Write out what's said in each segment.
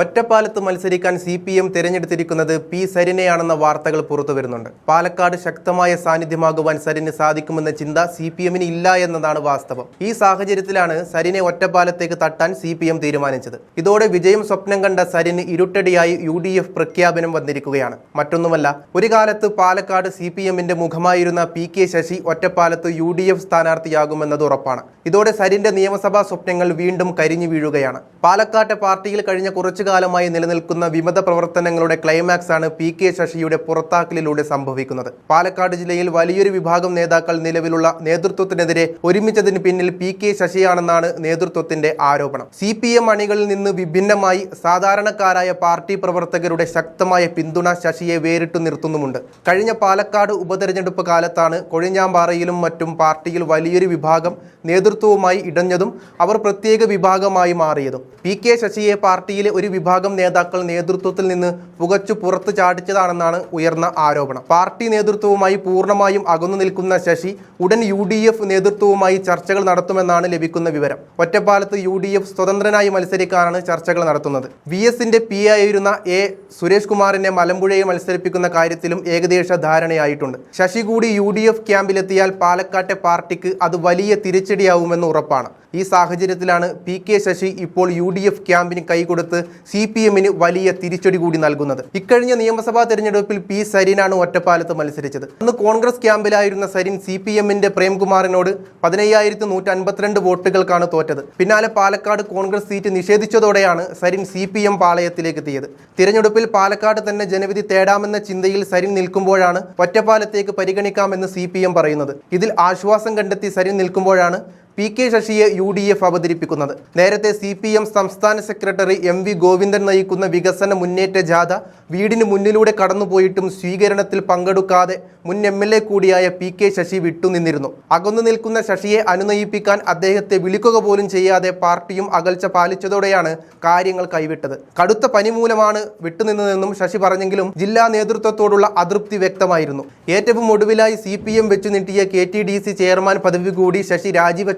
ഒറ്റപ്പാലത്ത് മത്സരിക്കാൻ C P M തിരഞ്ഞെടുത്തിരിക്കുന്നത് പി സരിനെയാണെന്ന വാർത്തകൾ പുറത്തു വരുന്നുണ്ട്. പാലക്കാട് ശക്തമായ സാന്നിധ്യമാകുവാൻ സരിന് സാധിക്കുമെന്ന ചിന്ത സി പി എമ്മിന് ഇല്ല എന്നതാണ് വാസ്തവം. ഈ സാഹചര്യത്തിലാണ് സരിനെ ഒറ്റപ്പാലത്തേക്ക് തട്ടാൻ സി പി എം തീരുമാനിച്ചത്. ഇതോടെ വിജയം സ്വപ്നം കണ്ട സരിന് ഇരുട്ടടിയായി യു ഡി എഫ് പ്രഖ്യാപനം വന്നിരിക്കുകയാണ്. മറ്റൊന്നുമല്ല ഒരു കാലത്ത് പാലക്കാട് സി പി എമ്മിന്റെ മുഖമായിരുന്ന പി കെ ശശി ഒറ്റപ്പാലത്ത് യു ഡി എഫ് സ്ഥാനാർത്ഥിയാകുമെന്നത് ഉറപ്പാണ്. ഇതോടെ സരിന്റെ നിയമസഭാ സ്വപ്നങ്ങൾ വീണ്ടും കരിഞ്ഞു വീഴുകയാണ്. പാലക്കാട്ടെ പാർട്ടിയിൽ കഴിഞ്ഞ കുറച്ചു കാലമായി നിലനിൽക്കുന്ന വിമത പ്രവർത്തനങ്ങളുടെ ക്ലൈമാക്സ് ആണ് പി കെ ശശിയുടെ പുറത്താക്കലിലൂടെ സംഭവിക്കുന്നത്. പാലക്കാട് ജില്ലയിൽ വലിയൊരു വിഭാഗം നേതാക്കൾ നിലവിലുള്ള നേതൃത്വത്തിനെതിരെ ഒരുമിച്ചതിന് പിന്നിൽ പി കെ ശശിയാണെന്നാണ് നേതൃത്വത്തിന്റെ ആരോപണം. സി പി എം അണികളിൽ നിന്ന് വിഭിന്നമായി സാധാരണക്കാരായ പാർട്ടി പ്രവർത്തകരുടെ ശക്തമായ പിന്തുണ ശശിയെ വേറിട്ടു നിർത്തുന്നുമുണ്ട്. കഴിഞ്ഞ പാലക്കാട് ഉപതെരഞ്ഞെടുപ്പ് കാലത്താണ് കൊഴിഞ്ഞാമ്പാറയിലും മറ്റും പാർട്ടിയിൽ വലിയൊരു വിഭാഗം നേതൃത്വവുമായി ഇടഞ്ഞതും അവർ പ്രത്യേക വിഭാഗമായി മാറിയതും. പി കെ ശശിയെ പാർട്ടിയിലെ ഒരു വിഭാഗം നേതാക്കൾ നേതൃത്വത്തിൽ നിന്ന് പുകച്ചു പുറത്തു ചാടിച്ചതാണെന്നാണ് ഉയർന്ന ആരോപണം. പാർട്ടി നേതൃത്വവുമായി പൂർണമായും അകന്നു നിൽക്കുന്ന ശശി ഉടൻ യു ഡി എഫ് നേതൃത്വവുമായി ചർച്ചകൾ നടത്തുമെന്നാണ് ലഭിക്കുന്ന വിവരം. ഒറ്റപ്പാലത്ത് യു ഡി എഫ് സ്വതന്ത്രനായി മത്സരിക്കാനാണ് ചർച്ചകൾ നടത്തുന്നത്. വി എസിന്റെ പി ആയിരുന്ന എ സുരേഷ് കുമാറിനെ മലമ്പുഴയെ മത്സരിപ്പിക്കുന്ന കാര്യത്തിലും ഏകദേശ ധാരണയായിട്ടുണ്ട്. ശശി കൂടി യു ഡി എഫ് ക്യാമ്പിലെത്തിയാൽ പാലക്കാട്ടെ പാർട്ടിക്ക് അത് വലിയ തിരിച്ചടിയാവുമെന്ന് ഉറപ്പാണ്. ഈ സാഹചര്യത്തിലാണ് പി കെ ശശി ഇപ്പോൾ യു ഡി എഫ് ക്യാമ്പിന് കൈകൊടുത്ത് സി പി എമ്മിന് വലിയ തിരിച്ചടി കൂടി നൽകുന്നത്. ഇക്കഴിഞ്ഞ നിയമസഭാ തെരഞ്ഞെടുപ്പിൽ പി സരീനാണ് ഒറ്റപ്പാലത്ത് മത്സരിച്ചത്. അന്ന് കോൺഗ്രസ് ക്യാമ്പിലായിരുന്ന സരിൻ സി പി എമ്മിന്റെ പ്രേംകുമാറിനോട് പതിനയ്യായിരത്തി നൂറ്റി അൻപത്തിരണ്ട് വോട്ടുകൾക്കാണ് തോറ്റത്. പിന്നാലെ പാലക്കാട് കോൺഗ്രസ് സീറ്റ് നിഷേധിച്ചതോടെയാണ് സരിൻ സി പി എം പാളയത്തിലേക്ക് എത്തിയത് തിരഞ്ഞെടുപ്പിൽ പാലക്കാട് തന്നെ ജനവിധി തേടാമെന്ന ചിന്തയിൽ സരിൻ നിൽക്കുമ്പോഴാണ് ഒറ്റപ്പാലത്തേക്ക് പരിഗണിക്കാമെന്ന് സി പറയുന്നത്. ഇതിൽ ആശ്വാസം കണ്ടെത്തി സരിൻ നിൽക്കുമ്പോഴാണ് പി കെ ശശിയെ യു ഡി എഫ് അവതരിപ്പിക്കുന്നത്. നേരത്തെ സി പി എം സംസ്ഥാന സെക്രട്ടറി എം വി ഗോവിന്ദൻ നയിക്കുന്ന വികസന മുന്നേറ്റ ജാഥ വീടിന് മുന്നിലൂടെ കടന്നുപോയിട്ടും സ്വീകരണത്തിൽ പങ്കെടുക്കാതെ മുൻ എം എൽ എ കൂടിയായ പി കെ ശശി വിട്ടുനിന്നിരുന്നു. അകന്നു നിൽക്കുന്ന ശശിയെ അനുനയിപ്പിക്കാൻ അദ്ദേഹത്തെ വിളിക്കുക പോലും ചെയ്യാതെ പാർട്ടിയും അകൽച്ച പാലിച്ചതോടെയാണ് കാര്യങ്ങൾ കൈവിട്ടത്. കടുത്ത പനി മൂലമാണ് വിട്ടുനിന്നതെന്നും ശശി പറഞ്ഞെങ്കിലും ജില്ലാ നേതൃത്വത്തോടുള്ള അതൃപ്തി വ്യക്തമായിരുന്നു. ഏറ്റവും ഒടുവിലായി സി പി എം വെച്ചു നീട്ടിയ K T D C chairman പദവി കൂടി ശശി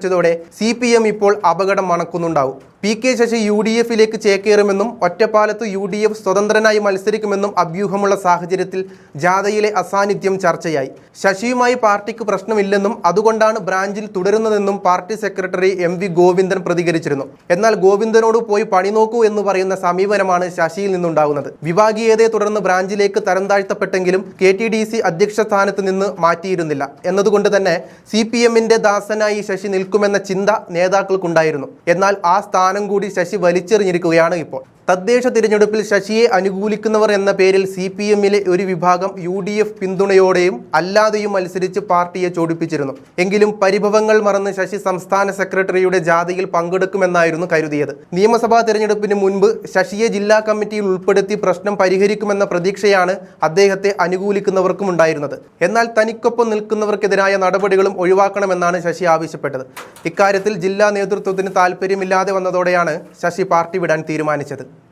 രാജിവെച്ചതോടെ സി ഇപ്പോൾ അപകടം മണക്കുന്നുണ്ടാവും P K Sasi U D എഫിലേക്ക് ചേക്കേറുമെന്നും ഒറ്റപ്പാലത്ത് യു ഡി എഫ് സ്വതന്ത്രനായി മത്സരിക്കുമെന്നും അഭ്യൂഹമുള്ള സാഹചര്യത്തിൽ ജാഥയിലെ അസാന്നിധ്യം ചർച്ചയായി. ശശിയുമായി പാർട്ടിക്ക് പ്രശ്നമില്ലെന്നും അതുകൊണ്ടാണ് ബ്രാഞ്ചിൽ തുടരുന്നതെന്നും party secretary M V Govindan പ്രതികരിച്ചിരുന്നു. എന്നാൽ ഗോവിന്ദനോട് പോയി പണി നോക്കൂ എന്ന് പറയുന്ന സമീപനമാണ് ശശിയിൽ നിന്നുണ്ടാകുന്നത്. വിഭാഗീയതയെ തുടർന്ന് ബ്രാഞ്ചിലേക്ക് തരം താഴ്ത്തപ്പെട്ടെങ്കിലും കെ ടി ഡി സി അധ്യക്ഷ സ്ഥാനത്ത് നിന്ന് മാറ്റിയിരുന്നില്ല. എന്നതുകൊണ്ട് തന്നെ സി പി എമ്മിന്റെ ദാസനായി ശശി നിൽക്കുമെന്ന ചിന്ത നേതാക്കൾക്കുണ്ടായിരുന്നു. എന്നാൽ ആ സ്ഥാനം കൂടി ശശി വലിച്ചെറിഞ്ഞിരിക്കുകയാണ് ഇപ്പോൾ. തദ്ദേശ തിരഞ്ഞെടുപ്പിൽ ശശിയെ അനുകൂലിക്കുന്നവർ എന്ന പേരിൽ സി പി എമ്മിലെ ഒരു വിഭാഗം യു ഡി എഫ് പിന്തുണയോടെയും അല്ലാതെയും മത്സരിച്ച് പാർട്ടിയെ ചോടിപ്പിച്ചിരുന്നു. എങ്കിലും പരിഭവങ്ങൾ മറന്ന് ശശി സംസ്ഥാന സെക്രട്ടറിയുടെ ജാഥയിൽ പങ്കെടുക്കുമെന്നായിരുന്നു കരുതിയത്. നിയമസഭാ തെരഞ്ഞെടുപ്പിന് മുൻപ് ശശിയെ ജില്ലാ കമ്മിറ്റിയിൽ ഉൾപ്പെടുത്തി പ്രശ്നം പരിഹരിക്കുമെന്ന പ്രതീക്ഷയാണ് അദ്ദേഹത്തെ അനുകൂലിക്കുന്നവർക്കും ഉണ്ടായിരുന്നത്. എന്നാൽ തനിക്കൊപ്പം നിൽക്കുന്നവർക്കെതിരായ നടപടികളും ഒഴിവാക്കണമെന്നാണ് ശശി ആവശ്യപ്പെട്ടത്. ഇക്കാര്യത്തിൽ ജില്ലാ നേതൃത്വത്തിന് താല്പര്യമില്ലാതെ വന്നതോടെയാണ് ശശി പാർട്ടി വിടാൻ തീരുമാനിച്ചത്